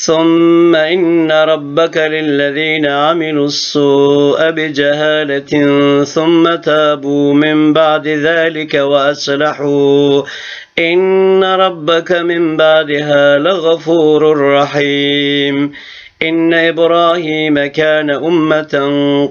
ثم إن ربك للذين عملوا السوء بجهالة ثم تابوا من بعد ذلك وأصلحوا إن ربك من بعدها لغفور رحيم إن إبراهيم كان أمة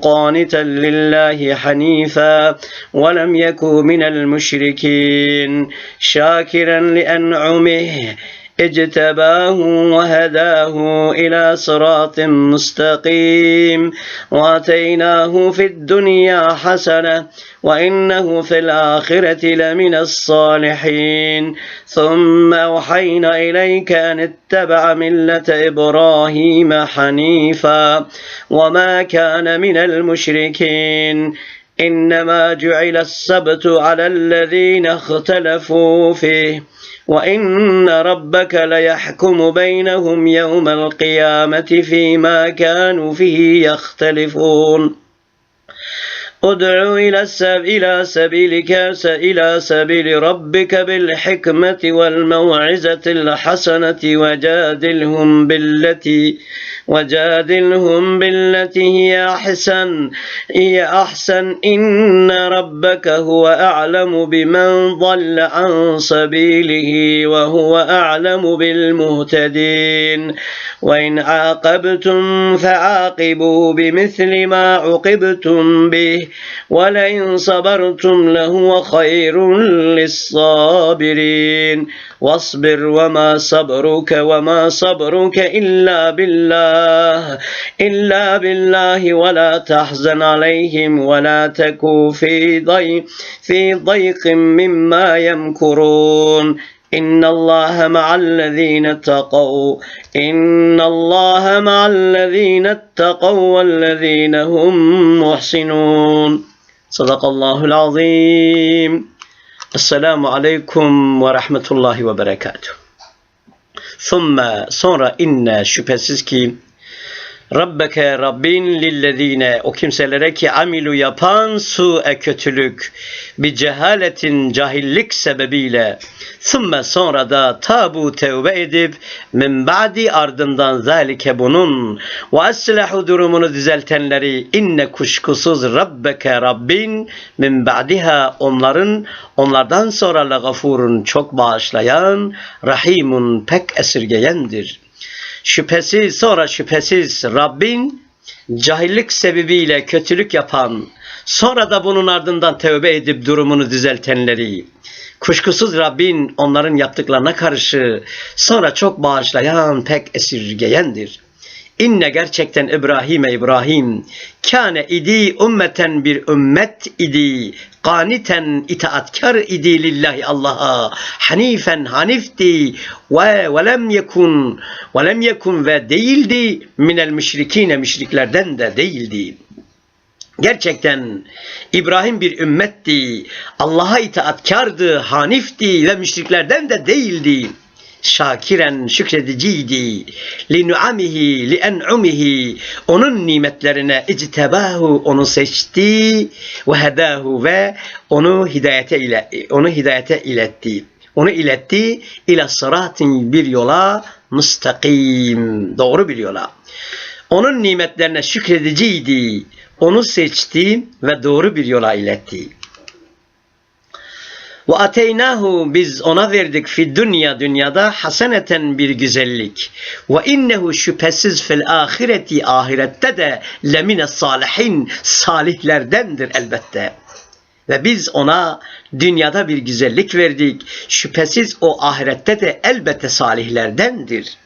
قانتا لله حنيفا ولم يكن من المشركين شاكرا لأنعمه اجتباه وهداه إلى صراط مستقيم. وآتيناه في الدنيا حسنة وإنه في الآخرة لمن الصالحين. ثم أوحينا إليك أن اتبع ملة إبراهيم حنيفا وما كان من المشركين. إنما جعل السبت على الذين اختلفوا فيه. وإن ربك ليحكم بينهم يوم القيامة فيما كانوا فيه يختلفون ادع إلى سبيلك إلى سبيل ربك بالحكمة والموعظة الحسنة وجادلهم بالتي وجادلهم بالتي هي أحسن هي أحسن. إن ربك هو أعلم بمن ضل عن سبيله وهو أعلم بالمهتدين. وإن عاقبتم فعاقبوا بمثل ما عوقبتم به ولئن صبرتم لهو خير للصابرين. واصبر وما صبرك وما صبرك إلا بالله إلا بالله ولا تحزن عليهم ولا تكو في ضيق في ضيق مما يمكرون. إن الله مع الذين اتقوا إن الله مع الذين اتقوا والذين هم محسنون. صدق الله العظيم. Esselamu Aleyküm ve Rahmetullahi ve Berekatuhu. Thumme sonra inne şüphesiz ki Rabbeke Rabbin lillezine o kimselere ki amilu yapan su e kötülük bir cehaletin cahillik sebebiyle Sümme sonra da tabu tevbe edip min ba'di ardından zalike bunun ve aslahu durumunu düzeltenleri inne kuşkusuz Rabbeke Rabbin min ba'diha onların onlardan sonra la gafurun çok bağışlayan rahimun pek esirgeyendir. Şüphesiz sonra şüphesiz Rabbin cahillik sebebiyle kötülük yapan sonra da bunun ardından tövbe edip durumunu düzeltenleri Kuşkusuz Rabbin onların yaptıklarına karşı sonra çok bağışlayan, pek esirgeyendir. İnne gerçekten İbrahim'e İbrahim kâne idi ümmeten bir ümmet idi kaniten itaatkar idi lillahi Allah'a hanifen hanifti ve velem yekun velem yekun ve değildi minel müşrikine müşriklerden de değildi. Gerçekten İbrahim bir ümmetti. Allah'a itaatkardı, hanifti ve müşriklerden de değildi. Şakiren şükrediciydi. Li nuamihi, li en'umihi. Onun nimetlerine ictebahu onu seçti ve hedahu ve onu hidayete ile onu hidayete iletti. Onu iletti ila sıratin bir yola müstakim. Doğru bir yola. Onun nimetlerine şükrediciydi onu seçti ve doğru bir yola iletti. Ve ateynahu biz ona verdik fi dünya dünyada haseneten bir güzellik. Ve innehu şüphesiz fil ahireti ahirette de lemine salihin salihlerdendir elbette. Ve biz ona dünyada bir güzellik verdik. Şüphesiz o ahirette de elbette salihlerdendir.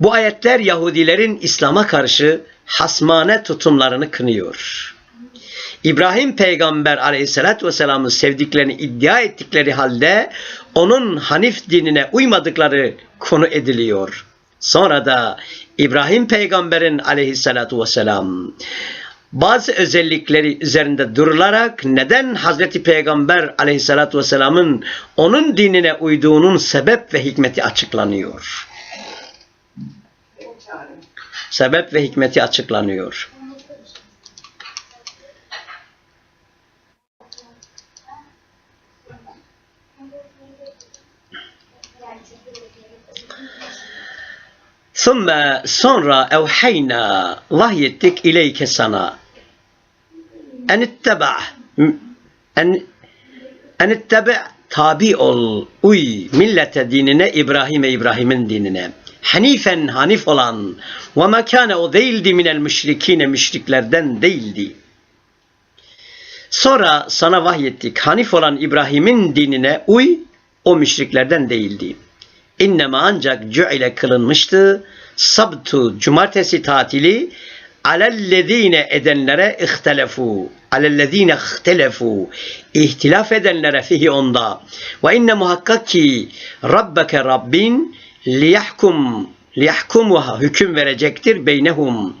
Bu ayetler Yahudilerin İslam'a karşı hasmane tutumlarını kınıyor. İbrahim peygamber aleyhissalatü vesselamın sevdiklerini iddia ettikleri halde onun Hanif dinine uymadıkları konu ediliyor. Sonra da İbrahim peygamberin aleyhissalatü vesselam bazı özellikleri üzerinde durularak neden Hazreti Peygamber aleyhissalatü vesselamın onun dinine uyduğunun sebep ve hikmeti açıklanıyor sebep ve hikmeti açıklanıyor. Thumme sonra evhayna vahyettik ileyke sana. En itteba en en tabi ol uy millete dinine İbrahim'e İbrahim'in dinine. Hanifen hanif olan ve mekane o değildi minel müşrikine müşriklerden değildi. Sonra sana vahyettik. Hanif olan İbrahim'in dinine uy, o müşriklerden değildi. İnnema ancak cü'ile kılınmıştı. Sabtu, cumartesi tatili alellezine edenlere ihtelefu. Alellezine ihtelefu. İhtilaf edenlere fihi onda. Ve inne muhakkak ki Rabbeke Rabbin liyahkum liyahkumuha hüküm verecektir beynehum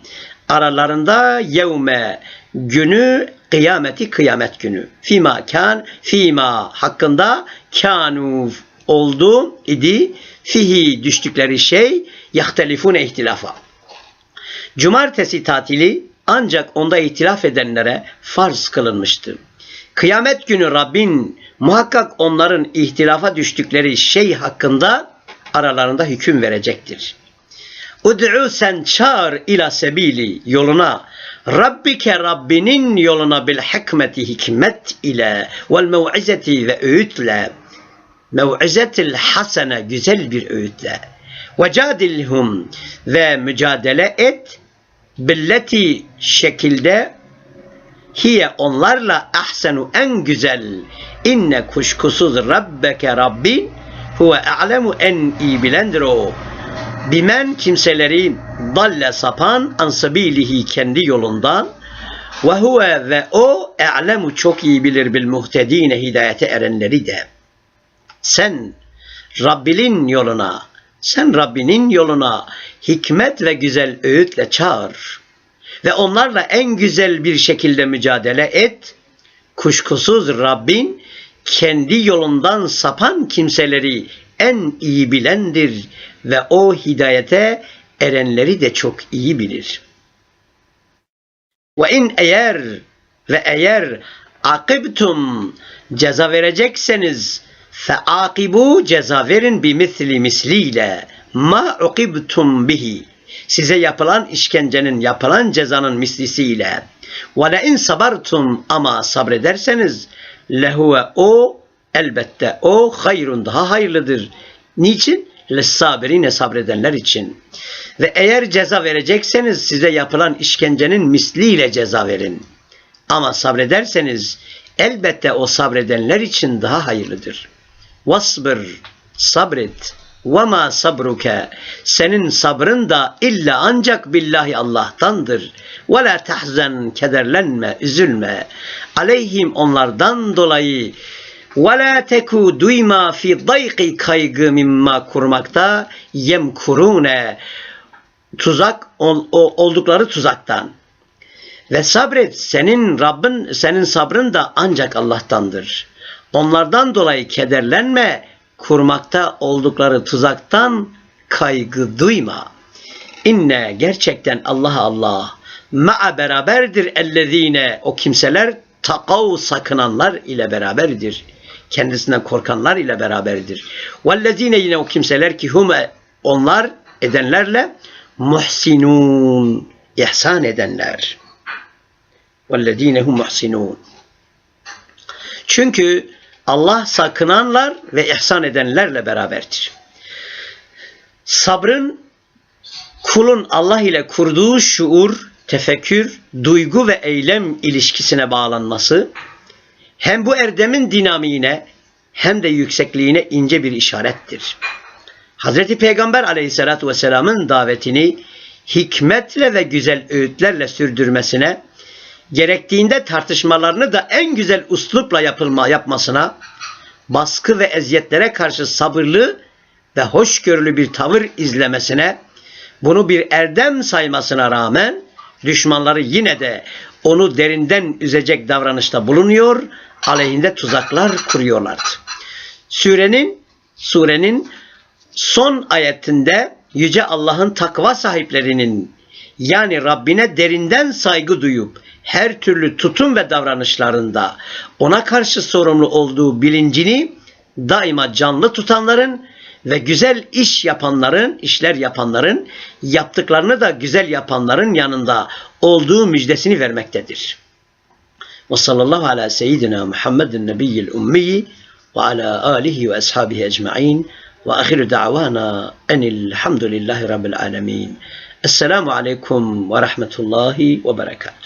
aralarında yevme günü kıyameti kıyamet günü. Fima kan fima hakkında kanu oldu idi fihi düştükleri şey yahtelifune ihtilafa. Cumartesi tatili ancak onda ihtilaf edenlere farz kılınmıştı. Kıyamet günü Rabbin muhakkak onların ihtilafa düştükleri şey hakkında aralarında hüküm verecektir. Ud'u sen çağır ila sebili yoluna. Rabbike Rabbinin yoluna bil hikmeti hikmet ile vel mev'izeti ve öğütle. Mev'izetil hasene güzel bir öğütle. Ve cadilhum ve mücadele et billeti şekilde hiye onlarla ahsenu en güzel inne kuşkusuz rabbeke rabbin huve a'lemu en iyi bilendir o bimen kimseleri dalle sapan ansabilihi kendi yolundan ve huve ve o e'lemu çok iyi bilir bil muhtedine hidayete erenleri de. Sen Rabbinin yoluna, sen Rabbinin yoluna hikmet ve güzel öğütle çağır ve onlarla en güzel bir şekilde mücadele et. Kuşkusuz Rabbin kendi yolundan sapan kimseleri en iyi bilendir ve o hidayete erenleri de çok iyi bilir. Ve in eğer ve eğer akibtum ceza verecekseniz fe akibu ceza verin bi misli misliyle ma ukibtum bihi size yapılan işkencenin yapılan cezanın mislisiyle ve le in sabartum ama sabrederseniz lehuve o elbette o hayrun daha hayırlıdır. Niçin? Lessabirine sabredenler için. Ve eğer ceza verecekseniz size yapılan işkencenin misliyle ceza verin. Ama sabrederseniz elbette o sabredenler için daha hayırlıdır. Vasbır, sabret. Ve ma sabruke. Senin sabrın da illa ancak billahi Allah'tandır. Ve la tahzen, kederlenme, üzülme. Aleyhim onlardan dolayı ve teku duyma fi dayqi kaygı mimma kurmakta yemkurune tuzak ol, oldukları tuzaktan. Ve sabret senin Rabbin senin sabrın da ancak Allah'tandır. Onlardan dolayı kederlenme kurmakta oldukları tuzaktan kaygı duyma. İnne gerçekten Allah Allah ma'a beraberdir ellezine o kimseler takav sakınanlar ile beraberdir kendisinden korkanlar ile beraberdir. Vellezine yine o kimseler ki hum onlar edenlerle muhsinun ihsan edenler. Vellezine hum muhsinun. Çünkü Allah sakınanlar ve ihsan edenlerle beraberdir. Sabrın kulun Allah ile kurduğu şuur, tefekkür, duygu ve eylem ilişkisine bağlanması hem bu erdemin dinamiğine hem de yüksekliğine ince bir işarettir. Hazreti Peygamber aleyhissalatü vesselamın davetini hikmetle ve güzel öğütlerle sürdürmesine, gerektiğinde tartışmalarını da en güzel uslupla yapılma yapmasına, baskı ve eziyetlere karşı sabırlı ve hoşgörülü bir tavır izlemesine, bunu bir erdem saymasına rağmen düşmanları yine de onu derinden üzecek davranışta bulunuyor, aleyhinde tuzaklar kuruyorlardı. Surenin surenin son ayetinde yüce Allah'ın takva sahiplerinin yani Rabbine derinden saygı duyup her türlü tutum ve davranışlarında ona karşı sorumlu olduğu bilincini daima canlı tutanların ve güzel iş yapanların, işler yapanların, yaptıklarını da güzel yapanların yanında olduğu müjdesini vermektedir. Ve sallallahu ala seyyidina Muhammedin nebiyyil ummiyi ve ala alihi ve ashabihi ecma'in ve ahiru da'vana enilhamdülillahi rabbil alemin. Esselamu aleyküm ve rahmetullahi ve berekatuhu.